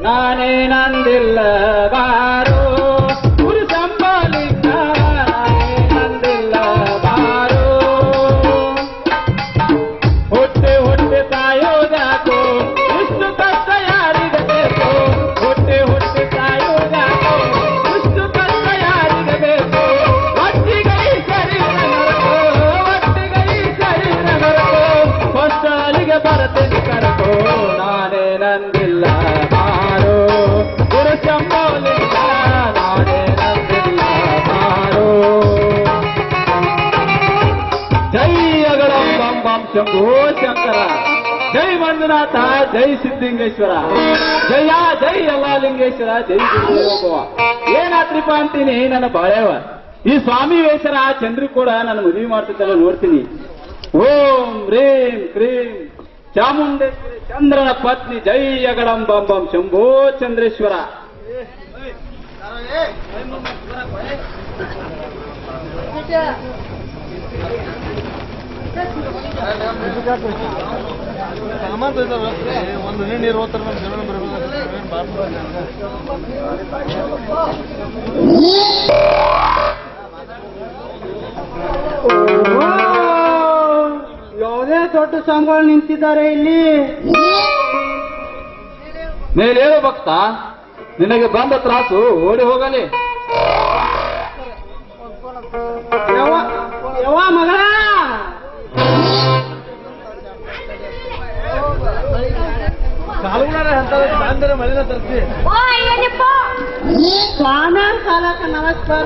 ನಾನೇ ನಂದಿಲ್ಲ ಶಂಭೋ ಶಂಕರ ಜೈ ಮಂಜುನಾಥ ಜೈ ಸಿದ್ಧಲಿಂಗೇಶ್ವರ ಜಯ ಜೈ ಯಲ್ಲಾಲಿಂಗೇಶ್ವರ ಜೈ ಗುರುದೇವೋಭವ ಏನಾತ್ರಿಪ ಅಂತೀನಿ ನನ್ನ ಬಾಳೆವ ಈ ಸ್ವಾಮಿ ವೇಷರ ಚಂದ್ರ ಕೂಡ ನನ್ನ ಮದುವೆ ಮಾಡ್ತಿದ್ದಲ್ಲ ನೋಡ್ತೀನಿ ಓಂ ರೀಂ ಕ್ರೀಂ ಚಾಮುಂಡೇಶ್ವರಿ ಚಂದ್ರನ ಪತ್ನಿ ಜೈ ಯಗಡಂ ಬಂಬಂ ಶಂಭೋ ಚಂದ್ರೇಶ್ವರ ಸಾಮಾನ್ ಒಂದು ನೀರು ನೀರು ಹೋಗ್ತಾರೆ ನಮ್ಮ ಜನ ಬರ್ಬೇಕು ಯಾವುದೇ ದೊಡ್ಡ ಸ್ವಾಮಿಗಳು ನಿಂತಿದ್ದಾರೆ ಇಲ್ಲಿ. ಮೇಲೇಳು ಭಕ್ತ ನಿನಗೆ ಬಂದ ತ್ರಾಸು ಓಡಿ ಹೋಗಲಿ. ಯಾವ ಯಾವ ಮಗಳ! ಬಂದರೆ ಮಳಿನ ತರ್ಸಿ. ಓ ಅಯ್ಯಪ್ಪ ಸ್ವಾಮಿ ಕಾಲಕ ನಮಸ್ಕಾರ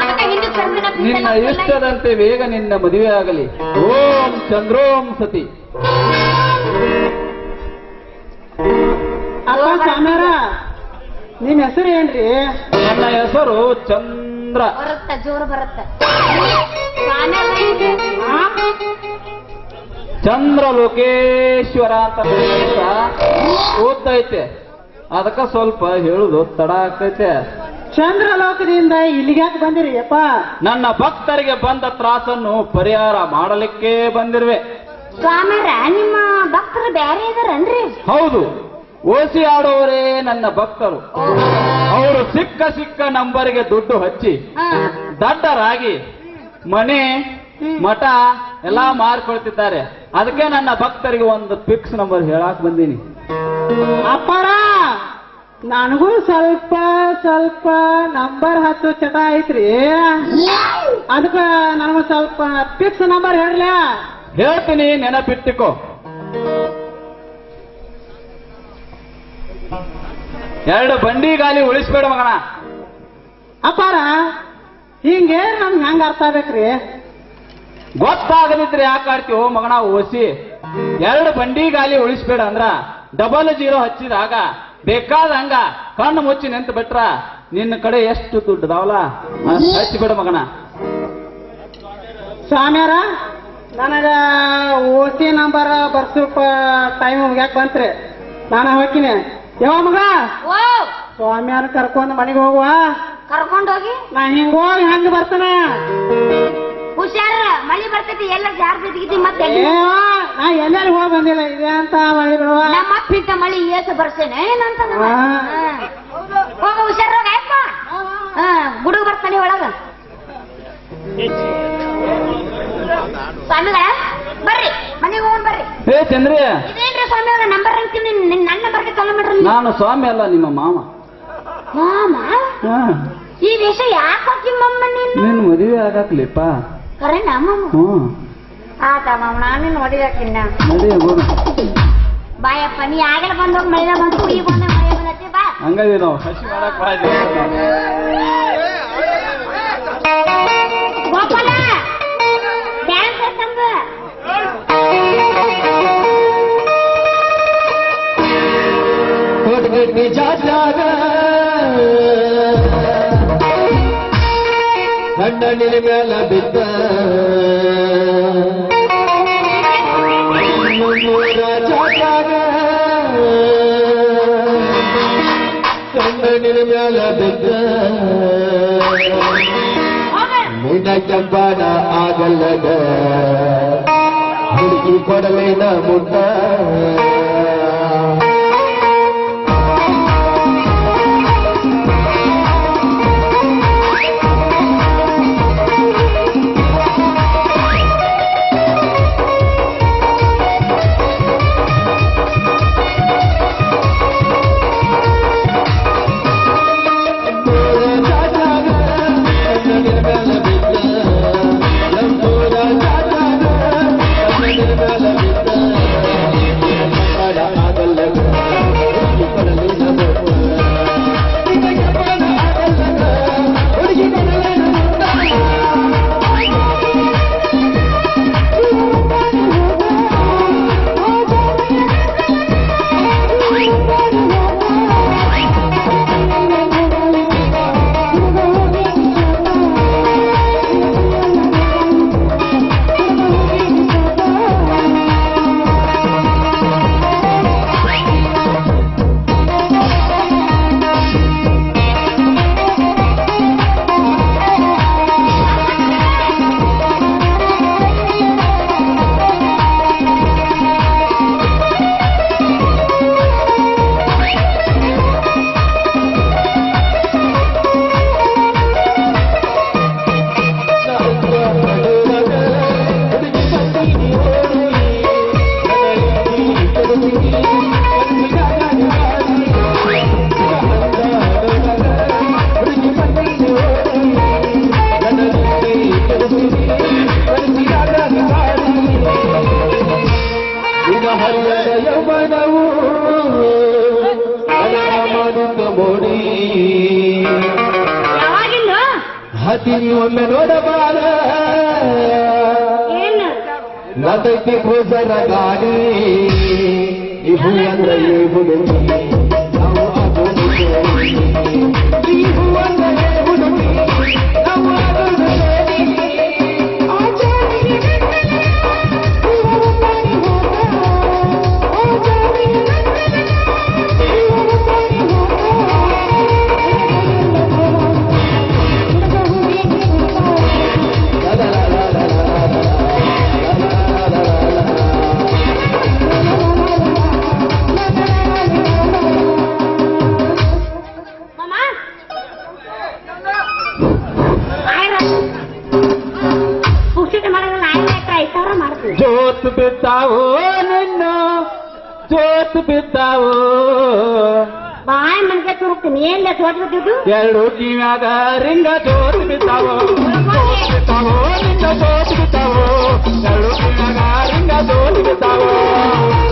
ಅದಕ್ಕೆ ಹಿಂದಕ್ಕೆ ಬಂದಿನ ನಿನ್ನ ಇಷ್ಟದಂತೆ ಬೇಗ ನಿನ್ನ ಮದುವೆ ಆಗಲಿ. ಓಂ ಚಂದ್ರೋಂ ಸತಿ. ಅಪ್ಪ ಸ್ವಾಮ್ಯಾರ ನಿಮ್ ಹೆಸರು ಏನ್ರಿ? ನನ್ನ ಹೆಸರು ಚಂದ್ರ. ಬರುತ್ತ ಜೋರು ಬರುತ್ತೆ? ಚಂದ್ರ ಲೋಕೇಶ್ವರ ಅಂತ ಓದ್ತೈತೆ ಅದಕ್ಕ ಸ್ವಲ್ಪ ಹೇಳುದು ತಡ ಆಗ್ತೈತೆ. ಚಂದ್ರ ಲೋಕದಿಂದ ಇಲ್ಲಿಗ್ಯಾಕೆ ಬಂದಿರಿ ಅಪ್ಪ ನನ್ನ ಭಕ್ತರಿಗೆ ಬಂದ ತ್ರಾಸನ್ನು ಪರಿಹಾರ ಮಾಡಲಿಕ್ಕೆ ಬಂದಿರುವೆ. ಸ್ವಾಮರ ನಿಮ್ಮ ಭಕ್ತರು ಬೇರೆ ಇದಾರನ್ರಿ? ಹೌದು ಓಸಿ ಆಡೋರೇ ನನ್ನ ಭಕ್ತರು. ಅವರು ಸಿಕ್ಕ ಸಿಕ್ಕ ನಂಬರ್ಗೆ ದುಡ್ಡು ಹಚ್ಚಿ ದಡ್ಡರಾಗಿ ಮನೆ ಮಠ ಎಲ್ಲಾ ಮಾರ್ಕೊಳ್ತಿದ್ದಾರೆ. ಅದಕ್ಕೆ ನನ್ನ ಭಕ್ತರಿಗೆ ಒಂದು ಫಿಕ್ಸ್ ನಂಬರ್ ಹೇಳಕ್ ಬಂದೀನಿ. ಅಪ್ಪರ ನನಗೂ ಸ್ವಲ್ಪ ಸ್ವಲ್ಪ ನಂಬರ್ ಹತ್ತು ಚಟ ಐತ್ರಿ. ಅದಕ್ಕ ನನಗೂ ಸ್ವಲ್ಪ ಫಿಕ್ಸ್ ನಂಬರ್ ಹೇಳ್ಲ ಹೇಳ್ತೀನಿ ನೆನಪಿಟ್ಟಿಕೋ ಎರಡು ಬಂಡಿ ಗಾಲಿ ಉಳಿಸ್ಬೇಡ ಮಗಣ ಅಪ್ಪಾರ ಹಿಂಗೆ ನಮ್ಗೆ ಹೆಂಗ ಅರ್ಥ ಆಗ್ಬೇಕ್ರಿ? ಗೊತ್ತಾಗದಿದ್ರೆ ಯಾಕೆ ಆಡ್ತೀವೋ ಮಗನ ಓಸಿ? ಎರಡು ಬಂಡಿ ಗಾಲಿ ಉಳಿಸ್ಬೇಡ ಅಂದ್ರ ಡಬಲ್ ಜೀರೋ ಹಚ್ಚಿದಾಗ ಬೇಕಾದಂಗ ಕಣ್ಣು ಮುಚ್ಚಿ ನಿಂತು ಬಿಟ್ರ ನಿನ್ನ ಕಡೆ ಎಷ್ಟು ದುಡ್ಡು ಅದಾವಲ್ಲ? ಅಷ್ಟ್ ಹಚ್ಚಿಬಿಡ ಮಗನ. ಸ್ವಾಮ್ಯಾರ ನನಗ ಓಸಿ ನಂಬರ್ ಬರ್ಸೋಕ ಟೈಮ್ ಯಾಕೆ ಬಂತ್ರಿ. ನಾನು ಹೋಗ್ತೀನಿ. ಯಾವ ಮಗ? ಸ್ವಾಮ್ಯಾರ ಕರ್ಕೊಂಡು ಮನೆಗೆ ಹೋಗುವ? ಕರ್ಕೊಂಡೋಗಿ ನಾ ಹಿಂಗೋಗಿ ಹೋಗಿ ಹೆಂಗ ಬರ್ತಾನ. ಹುಷಾರ ಮಳಿ ಬರ್ತೈತಿ ಎಲ್ಲ ಜಾರ್ ಬಿದ್ದಿಗಿದ್ದಿ ಮತ್ತೆ ನಾ ಎಲ್ಲೆಲ್ಲಿ ಹೋಗಿ ಬಂದಿಲ್ಲ ಇದೆ ಅಂತ ಮಳಿ ಬಿಡುವ. ನಮ್ಮ ಅಪ್ಪಿಂತ ಮಳಿ ಏಸ ಬರ್ಸೇನೆ ಏನಂತ ನಮ್ಮ? ಹೋಗ ಹುಷಾರೋಗ ಅಪ್ಪ ಹಾ ಗುಡುಗ ಬರ್ತಾನೆ ಒಳಗ. ಸ್ವಾಮಿಗಳ ಬರ್ರಿ ಮನೆಗೆ ಹೋಗೋಣ ಬರ್ರಿ. ಏ ಚಂದ್ರಿ ಇದೇನ್ರಿ ಸ್ವಾಮಿ ಅವ್ರ ನಂಬರ್ ಅಂತೀನಿ ನನ್ನ ನಂಬರ್ಗೆ ಕಾಲ್ ಮಾಡ್ರಿ. ನಾನು ಸ್ವಾಮಿ ಅಲ್ಲ ನಿಮ್ಮ ಮಾವ. ಮಾಮ ಈ ವಿಷಯ ಯಾಕೆ ಹಾಕಿಮ್ಮಮ್ಮ ನೀನು? ನಿನ್ನ ಮದುವೆ ಆಗಾಕ್ಲಿಪ್ಪ. ಕರೆ ನಮ್ಮ ಹ್ಮ್ ಆತ ಮಾಮ ನಾನು ನೋಡಿದಾಕಿನ್ನ ನಡಿ ಹೋಗೋಣ ಬಾಯಪ್ಪ ನೀ ಆಗಲ ಬಂದು ಮಳೆ ಬಂದು ಈಗ ಬಂದ ಮಳೆ ಬಂದೈತಿ ಬಾ. ಹಂಗದಿ ನಾವು ಹಸಿ ಮಾಡಕ್ ಬಾ. ಗೋಪಾಲ ಡ್ಯಾನ್ಸ್ கண்ணனின் மேல பித்த. கண்ணனின் மேல பித்த. நினைச்சம்பான ஆகல்லட முடுக்கி கொடலை நான் முட்ட. ಅಕ್ಕಿನಿ ಒಮ್ಮೆ ನೋಡಬಾರ ನದಕ್ಕೆ ಭೂಜನ ಗಾಡಿ. ಇವು ಅಂದ್ರೆ ಇವು ನಾವು ಅದು చూపుతుంది ఏం లేదు ಎರಡು ಜೀವದ ರಿಂಗ ಜೋರು ಬಿದ್ದಾವು ಬಿದ್ದಾವು ರಿಂಗ ಜೋರು ಬಿದ್ದಾವು ಎರಡು ಜೀವದ ರಿಂಗ ಜೋರು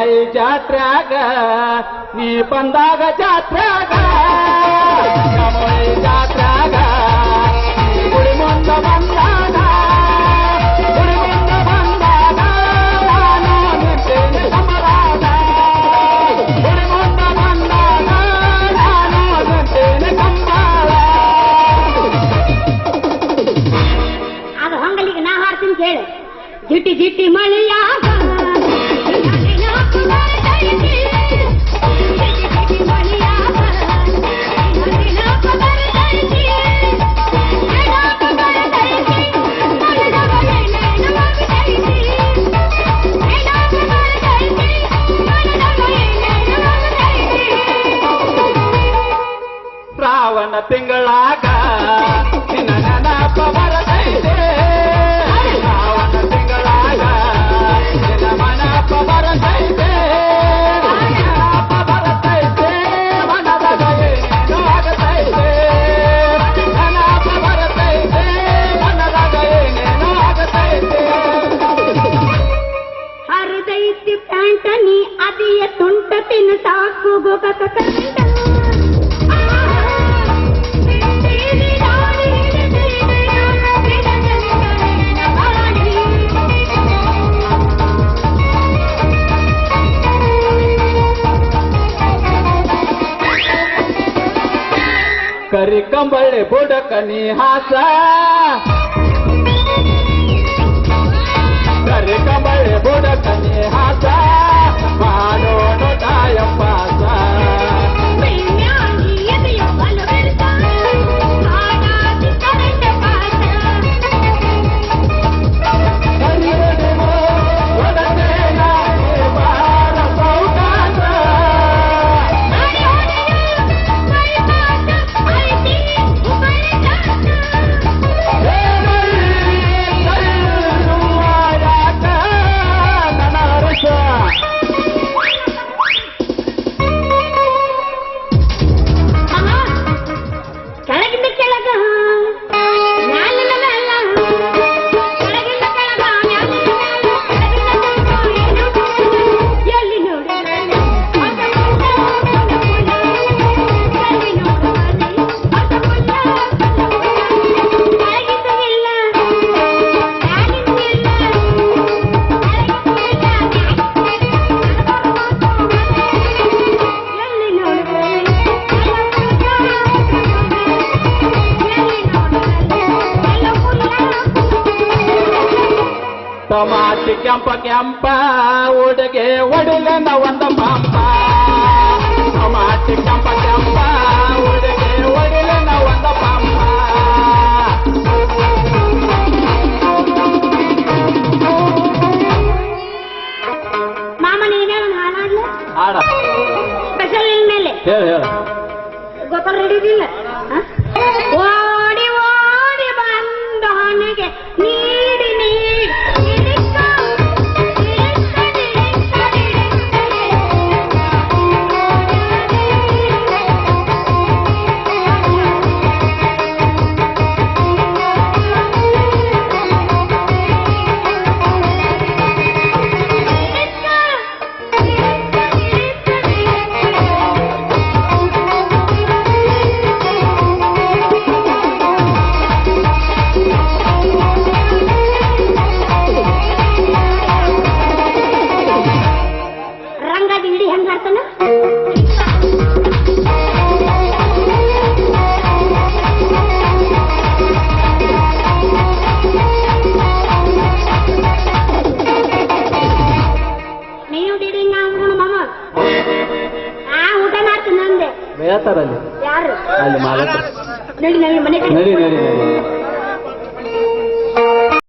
ತಾಯಿ ಜಾತ್ರಾಗ ನೀ ಬಂದಾಗ ಜಾತ್ರಾಗ ಜಾತ್ರಾಗ ಬಂದ ಕರಿ ಕಂಬಳೆ ಬುಡಕ ನಿಹಾಸ ಕರಿ ಕಂಬಳೆ ಬುಡಕ ನಿಹಾಸ ಮಾಡೋಣ ತಾಯಪ್ಪಾಸ ಟಮಾಟಿ ಕೆಂಪ ಕೆಂಪ ಉಡುಗೆ ಒಡಿಲೆನ ಒಂದು ಪಂಪ. ಟಮಾಟಿ ಕೆಂಪ ಕೆಂಪ ಉಡುಗೆ ಒಡಿಲೆನ ಒಂದು ಪಂಪ. ಮಾಮ ನೀನೇ ಒಂದು ಹಾಡ. ಸ್ಪೆಷಲ್ ಮೇಲೆ ಹೇಳ ಹೇಳ. ಗೊತ್ತಾಗ ಹಿಡಿದಿಲ್ಲ ಓಡಿ ರಂಗದ ಇಡಿ ಹೆಂಗ್ ಆಡ್ತಾನ ನೀವು ಹಿಡಿ ನಾವು ಮಾಮ ಆ ಊಟ ಮಾಡ್ತೀನಿ ಅಂದೆ. ಯಾರು ಅಲ್ಲಿ? ಮಾಲಕ ನಡಿ ನಡಿ ಮನೆ ಕಡೆ ನಡಿ ನಡಿ ನಡಿ.